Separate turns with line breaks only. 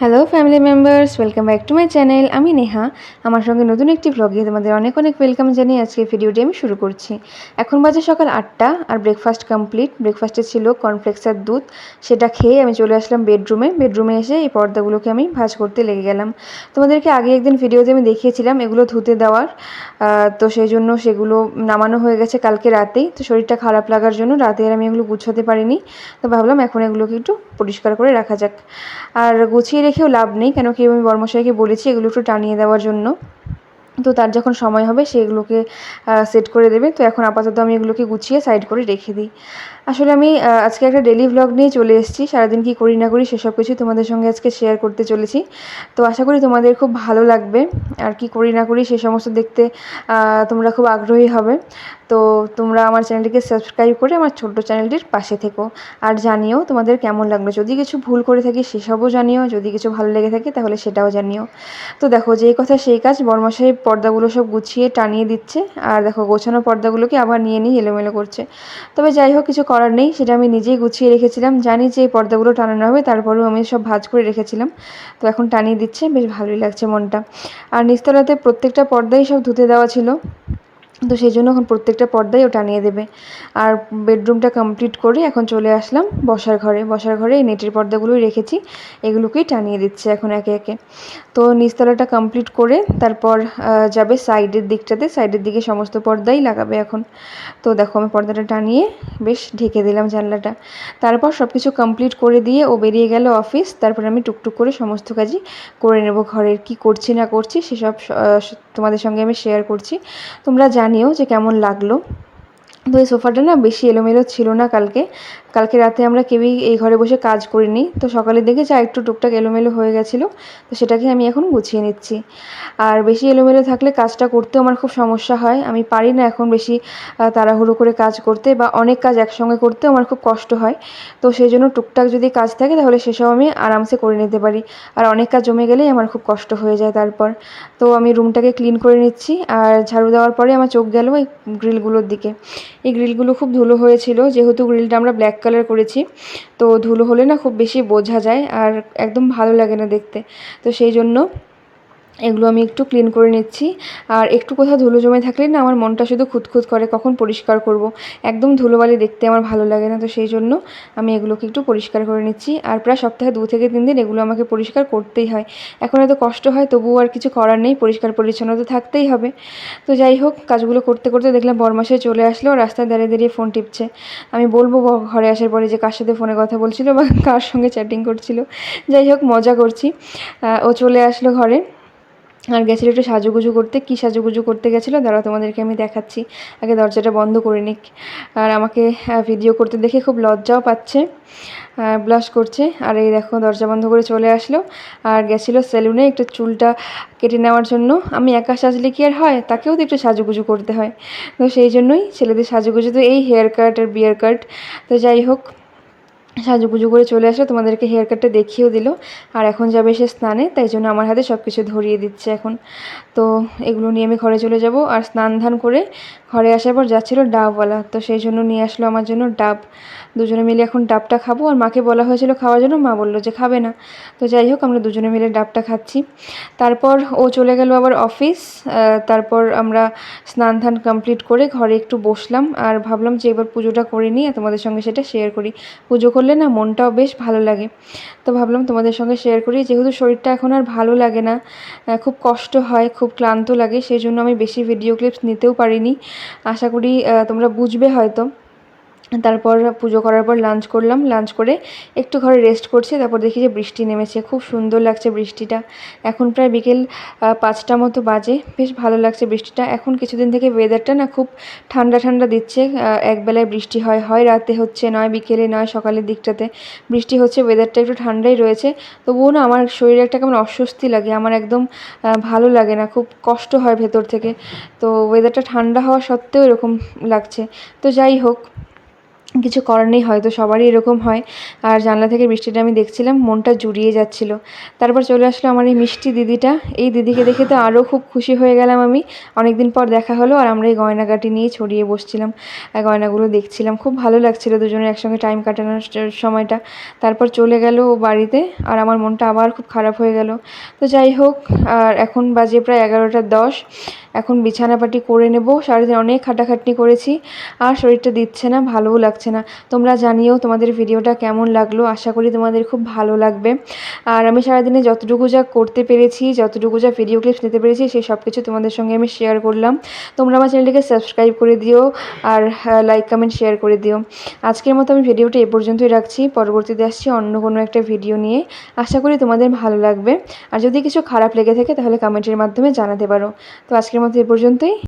Hello family members welcome back to my channel আমি নেহা। আমার সঙ্গে নতুন একটি ব্লগে তোমাদের অনেক অনেক ওয়েলকাম জানিয়ে আজকে ভিডিওটি আমি শুরু করছি। এখন বাজে সকাল আটটা আর ব্রেকফাস্ট কমপ্লিট ব্রেকফাস্টে ছিল কর্নফ্লেক্সের দুধ। সেটা খেয়ে আমি চলে আসলাম বেডরুমে বেডরুমে এসে এই পর্দাগুলোকে আমি ভাজ করতে লেগে গেলাম। তোমাদেরকে আগে একদিন ভিডিওতে আমি দেখিয়েছিলাম এগুলো ধুতে দেওয়ার। তো সেই জন্য সেগুলো নামানো হয়ে গেছে কালকে রাতেই। তো শরীরটা খারাপ লাগার জন্য রাতে আর আমি এগুলো গুছাতে পারিনি। তো ভাবলাম এখন এগুলোকে একটু পরিষ্কার করে রাখা যাক। আর গুছিয়ে রেখেও লাভ নেই। কেন কি আমি বর্মশাইকে বলেছি এগুলো একটু টানিয়ে দেওয়ার জন্য। তো তার যখন সময় হবে সেগুলোকে সেট করে দেবে। তো এখন আপাতত আমি এগুলোকে গুছিয়ে সাইড করে রেখে দিই। আসলে আমি আজকে একটা ডেলি ভ্লগ নিয়ে চলে এসেছি। সারাদিন কি করি না করি সেসব কিছু তোমাদের সঙ্গে আজকে শেয়ার করতে চলেছি। তো আশা করি তোমাদের খুব ভালো লাগবে। আর কি করি না করি সে সমস্ত দেখতে তোমরা খুব আগ্রহী হবে। তো তোমরা আমার চ্যানেলটিকে সাবস্ক্রাইব করে আমার ছোট্ট চ্যানেলটির পাশে থেকো। আর জানিও তোমাদের কেমন লাগল। যদি কিছু ভুল করে থাকি সেসবও জানিও। যদি কিছু ভালো লেগে থাকে তাহলে সেটাও জানিও। তো দেখো যেই কথা সেই কাজ বর্মাশাহী পর্দাগুলো সব গুছিয়ে টানিয়ে দিচ্ছে। আর দেখো, গোছানো পর্দাগুলোকে আবার নিয়ে নিয়ে এলোমেলো করছে। তবে যাই হোক, কিছু করার নেই। সেটা আমি নিজেই গুছিয়ে রেখেছিলাম। জানি যে এই পর্দাগুলো টানানো হবে, তারপরেও আমি সব ভাজ করে রেখেছিলাম। তো এখন টানিয়ে দিচ্ছে। বেশ ভালোই লাগছে মনটা। আর নিস্তলাতে প্রত্যেকটা পর্দাই সব ধুতে দেওয়া ছিল। তো সেই জন্য এখন প্রত্যেকটা পর্দাই ও টানিয়ে দেবে। আর বেডরুমটা কমপ্লিট করে এখন চলে আসলাম বসার ঘরে। বসার ঘরে এই নেটের পর্দাগুলোই রেখেছি। এগুলোকেই টানিয়ে দিচ্ছে এখন একে একে। তো নিচতলাটা কমপ্লিট করে তারপর যাবে সাইডের দিকটাতে। সাইডের দিকে সমস্ত পর্দাই লাগাবে এখন। তো দেখো আমি পর্দাটা টানিয়ে বেশ ঢেকে দিলাম জানলাটা। তারপর সব কিছু কমপ্লিট করে দিয়ে ও বেরিয়ে গেল অফিস তারপর আমি টুকটুক করে সমস্ত কাজই করে নেব ঘরের কি করছি না করছি সেসব তোমাদের সঙ্গে আমি শেয়ার করছি। তোমরা জানিও যে কেমন লাগল। তো এই সোফাটা না বেশি এলোমেলো ছিল না কালকে। কালকে রাতে আমরা কেউই এই ঘরে বসে কাজ করিনি। তো সকালে দেখে যা একটু টুকটাক এলোমেলো হয়ে গেছিল। তো সেটাকে আমি এখন গুছিয়ে নিচ্ছি। আর বেশি এলোমেলো থাকলে কাজটা করতেও আমার খুব সমস্যা হয়। আমি পারি না এখন বেশি তাড়াহুড়ো করে কাজ করতে বা অনেক কাজ একসঙ্গে করতেও আমার খুব কষ্ট হয়। তো সেই জন্য টুকটাক যদি কাজ থাকে তাহলে সেসব আমি আরামসে করে নিতে পারি। আর অনেক কাজ জমে গেলেই আমার খুব কষ্ট হয়ে যায় তারপর। তো আমি রুমটাকে ক্লিন করে নিচ্ছি। আর ঝাড়ু দেওয়ার পরে আমার চোখ গেল এই গ্রিলগুলোর দিকে। এই গ্রিলগুলো খুব ধুলো হয়েছিল, যেহেতু গ্রিলটা আমরা ব্ল্যাক কালার করেছি, তো ধুলো হলে না খুব বেশি বোঝা যায় আর একদম ভালো লাগে না দেখতে। তো সেই জন্য এগুলো আমি একটু ক্লিন করে নিচ্ছি। আর একটু কোথাও ধুলো জমে থাকলে না আমার মনটা শুধু খুঁতখুত করে, কখন পরিষ্কার করব। একদম ধুলোবালি দেখতে আমার ভালো লাগে না, তো সেই জন্য আমি এগুলোকে একটু পরিষ্কার করে নিচ্ছি। আর প্রায় সপ্তাহে দু থেকে তিন দিন এগুলো আমাকে পরিষ্কার করতেই হয়। এখন এত কষ্ট হয়, তবুও আর কিছু করার নেই, পরিষ্কার পরিচ্ছন্ন তো থাকতেই হবে। তো যাই হোক, কাজগুলো করতে করতে দেখলাম বরমাসে চলে আসলো, রাস্তায় দাঁড়িয়ে দাঁড়িয়ে ফোন টিপছে। আমি বলব ঘরে আসার পরে যে কার সাথে ফোনে কথা বলছিল বা কার সঙ্গে চ্যাটিং করছিল। যাই হোক, মজা করছি। ও চলে আসলো ঘরে। আর গেছিল একটু সাজুগুজু করতে। কী সাজুগুজু করতে গেছিল? দাঁড়া তোমাদেরকে আমি দেখাচ্ছি। আগে দরজাটা বন্ধ করে নিক। আর আমাকে ভিডিও করতে দেখে খুব লজ্জাও পাচ্ছে ব্লাশ করছে। আর এই দেখো, দরজা বন্ধ করে চলে আসলো। আর গেছিল সেলুনে একটু চুলটা কেটে নেওয়ার জন্য। আমি একা সাজলে কি আর হয়? তাকেও তো একটু সাজুগুজু করতে হয়। তো সেই জন্যই ছেলেদের সাজুগুজু তো এই হেয়ার কাট আর বিয়ার কাট তো যাই হোক সাজুগুজু করে চলে আসলো তোমাদেরকে হেয়ার কাটটা দেখিয়েও দিল। আর এখন যাবে সে স্নানে, তাই জন্য আমার হাতে সব কিছু ধরিয়ে দিচ্ছে এখন। তো এগুলো নিয়ে আমি ঘরে চলে যাব। আর স্নান ধান করে ঘরে আসার পর যাচ্ছিল ডাবওয়ালা। তো সেই জন্য নিয়ে আসলো আমার জন্য ডাব। দুজনে মিলে এখন ডাবটা খাব। আর মাকে বলা হয়েছিল খাওয়ার জন্য, মা বলল যে খাবে না। তো যাই হোক, আমরা দুজনে মিলে ডাবটা খাচ্ছি। তারপর ও চলে গেল আবার অফিস তারপর আমরা স্নান ধান কমপ্লিট করে ঘরে একটু বসলাম। আর ভাবলাম যে এবার পুজোটা করে নিই তোমাদের সঙ্গে সেটা শেয়ার করি। পুজো করলে না মনটাও বেশ ভালো লাগে। তো ভাবলাম তোমাদের সঙ্গে শেয়ার করি, যেহেতু শরীরটা এখন আর ভালো লাগে না খুব কষ্ট হয়, খুব ক্লান্ত লাগে, সেই জন্য আমি বেশি ভিডিও ক্লিপস নিতেও পারিনি। আশা করি তোমরা বুঝবে হয়তো। তারপর পুজো করার পর লাঞ্চ করলাম। লাঞ্চ করে একটু ঘরে রেস্ট করছি, তারপর দেখি যে বৃষ্টি নেমেছে। খুব সুন্দর লাগছে বৃষ্টিটা। এখন প্রায় বিকেল পাঁচটা মতো বাজে। বেশ ভালো লাগছে বৃষ্টিটা। এখন কিছুদিন থেকে ওয়েদারটা না খুব ঠান্ডা ঠান্ডা দিচ্ছে। একবেলায় বৃষ্টি হয় হয় রাতে হচ্ছে নয়, বিকেলে নয়, সকালের দিকটাতে বৃষ্টি হচ্ছে। ওয়েদারটা একটু ঠান্ডাই রয়েছে। তবুও না আমার শরীরে একটা কেমন অস্বস্তি লাগে। আমার একদম ভালো লাগে না। খুব কষ্ট হয় ভেতর থেকে। তো ওয়েদারটা ঠান্ডা হওয়া সত্ত্বেও এরকম লাগছে। তো যাই হোক। কিছু করার নেই, হয়তো সবারই এরকম হয়। আর জানলা থেকে বৃষ্টিটা আমি দেখছিলাম, মনটা জুড়িয়ে যাচ্ছিল। তারপর চলে আসলো আমার এই মিষ্টি দিদিটা। এই দিদিকে দেখে তো আরও খুব খুশি হয়ে গেলাম আমি। অনেকদিন পর দেখা হলো আর আমরা এই গয়নাগাটি নিয়ে ছড়িয়ে বসছিলাম। গয়নাগুলো দেখছিলাম, খুব ভালো লাগছিল দুজনের একসঙ্গে টাইম কাটানোর সময়টা। তারপর চলে গেল বাড়িতে আর আমার মনটা আবার খুব খারাপ হয়ে গেল। তো যাই হোক, আর এখন বাজে প্রায় এগারোটা দশ। এখন বিছানাপাটি করে নেব। সারাদিন অনেক খাটাখাটনি করেছি, আর শরীরটা দিচ্ছে না, ভালোও লাগছে না। তোমরা জানিও তোমাদের ভিডিওটা কেমন লাগল, আশা করি তোমাদের খুব ভালো লাগবে। আর আমি সারাদিনে যতটুকু যা করতে পেরেছি, যতটুকু যা ভিডিও ক্লিপস নিতে পেরেছি সেই সব কিছু তোমাদের সঙ্গে আমি শেয়ার করলাম। তোমরা আমার চ্যানেলটিকে সাবস্ক্রাইব করে দিও, আর লাইক কমেন্ট শেয়ার করে দিও। আজকের মতো আমি ভিডিওটা এ পর্যন্তই রাখছি। পরবর্তীতে আসছি অন্য কোনো একটা ভিডিও নিয়ে। আশা করি তোমাদের ভালো লাগবে। আর যদি কিছু খারাপ লেগে থাকে, তাহলে কমেন্টের মাধ্যমে জানাতে পারো। তো আজকের মতো এ পর্যন্তই।